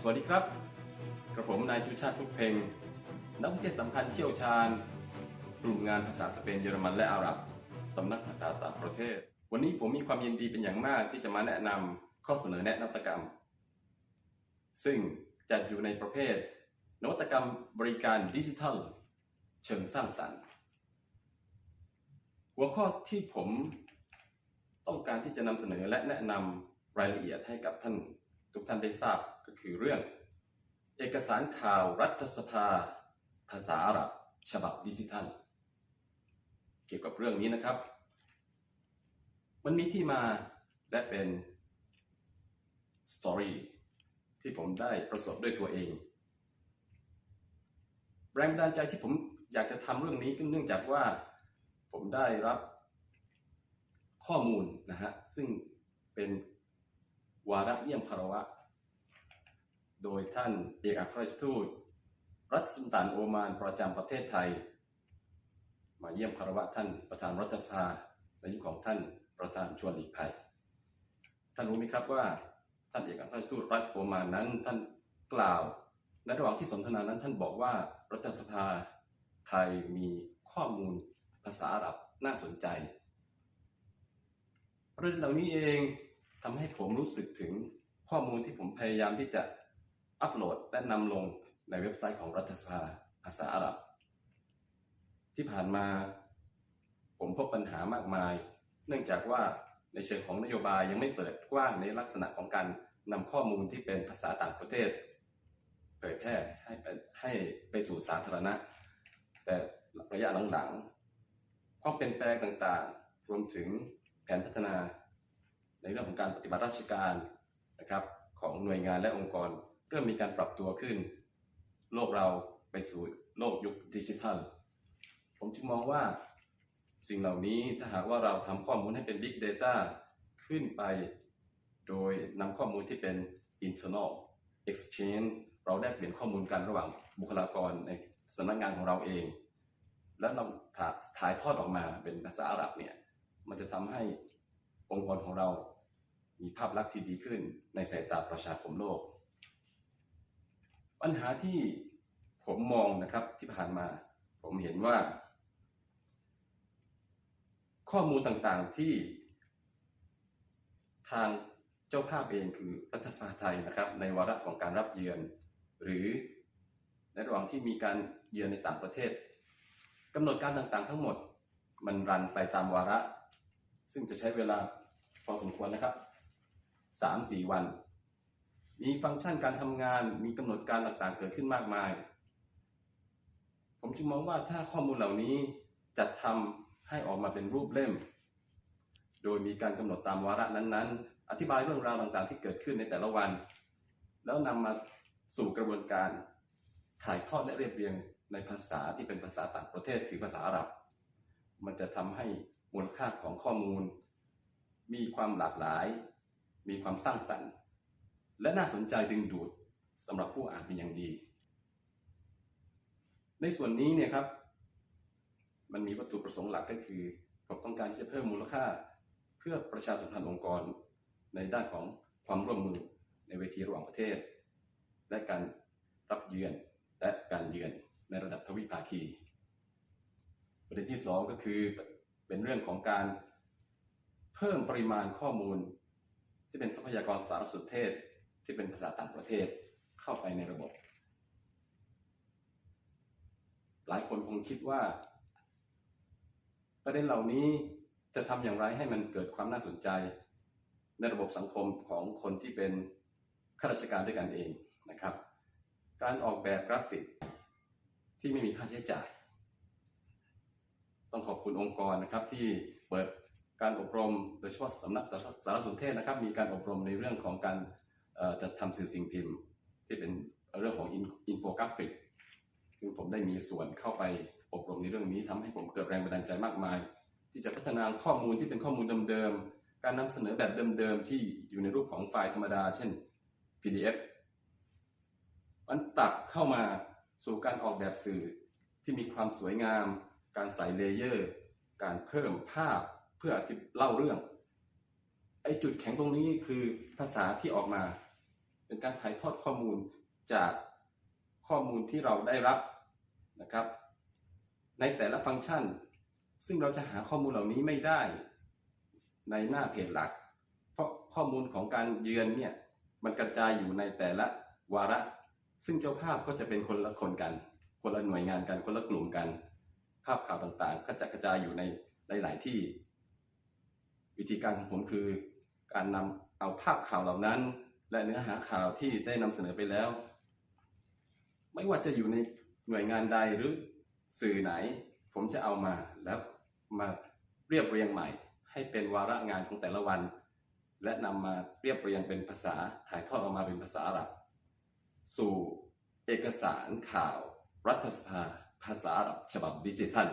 สวัสดีครับ กระผมนายชูชาติทุกเพลงนักวิทยาสัมพันธ์เชี่ยวชาญ กลุ่มงานภาษาสเปนเยอรมันและอาหรับสำนักภาษาต่างประเทศ วันนี้ผมมีความยินดีเป็นอย่างมากที่จะมาแนะนำข้อเสนอแนะนวัตกรรม ซึ่งจัดอยู่ในประเภท นวัตกรรมบริการดิจิทัล เชิงสร้างสรรค์ หัวข้อที่ผมต้องการที่จะนำเสนอและแนะนำรายละเอียดให้กับท่าน ทุกท่านได้ทราบก็คือเรื่อง เอกสารข่าวรัฐสภา ภาษาอาหรับฉบับดิจิทัล เกี่ยวกับเรื่องนี้นะครับ มันมีที่มาและเป็นสตอรี่ที่ผมได้ประสบด้วยตัวเอง แรงบันดาลใจที่ผมอยากจะทำเรื่องนี้ก็เนื่องจากว่าผมได้รับข้อมูลนะฮะซึ่งเป็น วาระเยี่ยมคารวะ โดยท่านเอกอัครราชทูต รัฐสุลต่านโอมานประจำประเทศไทย มาเยี่ยมคารวะท่านประธานรัฐสภาในยุคของท่านประธานชวนหลีกภัย ท่านรู้ไหมครับว่าท่านเอกอัครราชทูตรัฐโอมานนั้นท่านกล่าวในระหว่างที่สนทนานั้นท่านบอกว่ารัฐสภาไทยมีข้อมูลภาษาอาหรับน่าสนใจประเด็นเหล่านี้เอง ทำให้ผมรู้สึกถึงข้อมูลที่ผมพยายามที่จะอัปโหลดและนำลงในเว็บไซต์ของรัฐสภาภาษาอาหรับ ที่ผ่านมา ผมพบปัญหามากมาย เนื่องจากว่าในเชิงของนโยบายยังไม่เปิดกว้างในลักษณะของการนำข้อมูลที่เป็นภาษาต่างประเทศ เผยแพร่ให้ไปให้ไปสู่สาธารณะ แต่ระยะหลังๆ ความเปลี่ยนแปลงต่างๆ รวมถึงแผนพัฒนา ในเรื่องของการปฏิบัติราชการนะครับของหน่วยงานและองค์กร เริ่มมีการปรับตัวขึ้น โลกเราไปสู่โลกยุคดิจิทัล ผมจึงมองว่าสิ่งเหล่านี้ถ้าหากว่าเราทำข้อมูลให้เป็น Big Data ขึ้นไป โดยนำข้อมูลที่เป็น internal exchange เราแลกเปลี่ยนข้อมูลกันระหว่างบุคลากรในสำนักงานของเราเอง แล้วเราถ่ายถ่ายทอดออกมาเป็นภาษาอาหรับเนี่ย มันจะทำให้องค์กรของเรา มีภาพลักษณ์ที่ดีขึ้นในสายตาประชาคมโลก ปัญหาที่ผมมองนะครับที่ผ่านมา ผมเห็นว่า ข้อมูลต่างๆที่ ทางเจ้าภาพเองคือรัฐสภาไทยนะครับ ในวาระของการรับเยือน หรือในระหว่างที่มีการเยือนในต่างประเทศกำหนดการต่างๆ ทั้งหมดมันรันไปตามวาระ ซึ่งจะใช้เวลาพอสมควรนะครับ สามสี่วัน มีฟังก์ชันการทำงานมีกำหนดการต่างๆ เกิดขึ้นมากมาย ผมจึงมองว่าถ้าข้อมูลเหล่านี้จัดทำให้ออกมาเป็นรูปเล่ม โดยมีการกำหนดตามวาระนั้นๆ อธิบายเรื่องราวต่างๆ ที่เกิดขึ้นในแต่ละวัน แล้วนำมาสู่กระบวนการถ่ายทอดและเรียบเรียงในภาษาที่เป็นภาษาต่างประเทศคือภาษาอาหรับ มันจะทำให้มูลค่าของข้อมูล มีความหลากหลาย มีความสร้างสรรค์ และน่าสนใจดึงดูดสำหรับผู้อ่านเป็นอย่างดี ในส่วนนี้เนี่ยครับ มันมีวัตถุประสงค์หลักก็คือผมต้องการที่จะเพิ่มมูลค่าเพื่อประชาสัมพันธ์องค์กร ในด้านของความร่วมมือในเวทีระหว่างประเทศ และการรับเยือนและการเยือนในระดับทวิภาคี ประเด็นที่สองก็คือเป็นเรื่องของการเพิ่มปริมาณข้อมูล ที่เป็นทรัพยากรสารสนเทศที่เป็นภาษาต่างประเทศเข้าไปในระบบ หลายคนคงคิดว่า ประเด็นเหล่านี้จะทำอย่างไรให้มันเกิดความน่าสนใจในระบบสังคมของคนที่เป็นข้าราชการด้วยกันเองนะครับ การออกแบบกราฟิกที่ไม่มีค่าใช้จ่าย ต้องขอบคุณองค์กรนะครับที่เปิด การอบรมโดยเฉพาะสำนักสารสนเทศนะครับ มีการอบรมในเรื่องของการจัดทำสื่อสิ่งพิมพ์ ที่เป็นเรื่องของอินโฟกราฟิกซึ่งผมได้มีส่วนเข้าไปอบรมในเรื่องนี้ทำให้ผมเกิดแรงบันดาลใจมากมาย ที่จะพัฒนาข้อมูลที่เป็นข้อมูลเดิมๆการนำเสนอแบบเดิมๆที่อยู่ในรูปของไฟล์ธรรมดา เช่น PDF มันปรับเข้ามาสู่การออกแบบสื่อที่มีความสวยงาม การใส่เลเยอร์ การเพิ่มภาพ เพื่ออธิเล่าเรื่อง ไอ้จุดแข็งตรงนี้คือภาษาที่ออกมา เป็นการถ่ายทอดข้อมูลจากข้อมูลที่เราได้รับนะครับ ในแต่ละฟังก์ชัน ซึ่งเราจะหาข้อมูลเหล่านี้ไม่ได้ในหน้าเพจหลัก เพราะข้อมูลของการเยือนเนี่ยมันกระจายอยู่ในแต่ละวาระ ซึ่งเจ้าภาพก็จะเป็นคนละคนกัน คนละหน่วยงานกันคนละกลุ่มกัน ภาพข่าวต่างๆ ก็จะกระจายอยู่ในหลาย ๆ ที่ วิธีการของผมคือการนำเอาภาพข่าวเหล่านั้น และเนื้อหาข่าวที่ได้นำเสนอไปแล้ว ไม่ว่าจะอยู่ในหน่วยงานใดหรือสื่อไหน ผมจะเอามาแล้วมาเรียบเรียงใหม่ ให้เป็นวาระงานของแต่ละวัน และนำมาเรียบเรียงเป็นภาษาถ่ายทอดออกมาเป็นภาษาอาหรับสู่เอกสารข่าว รัฐสภา ภาษาอาหรับฉบับดิจิทัล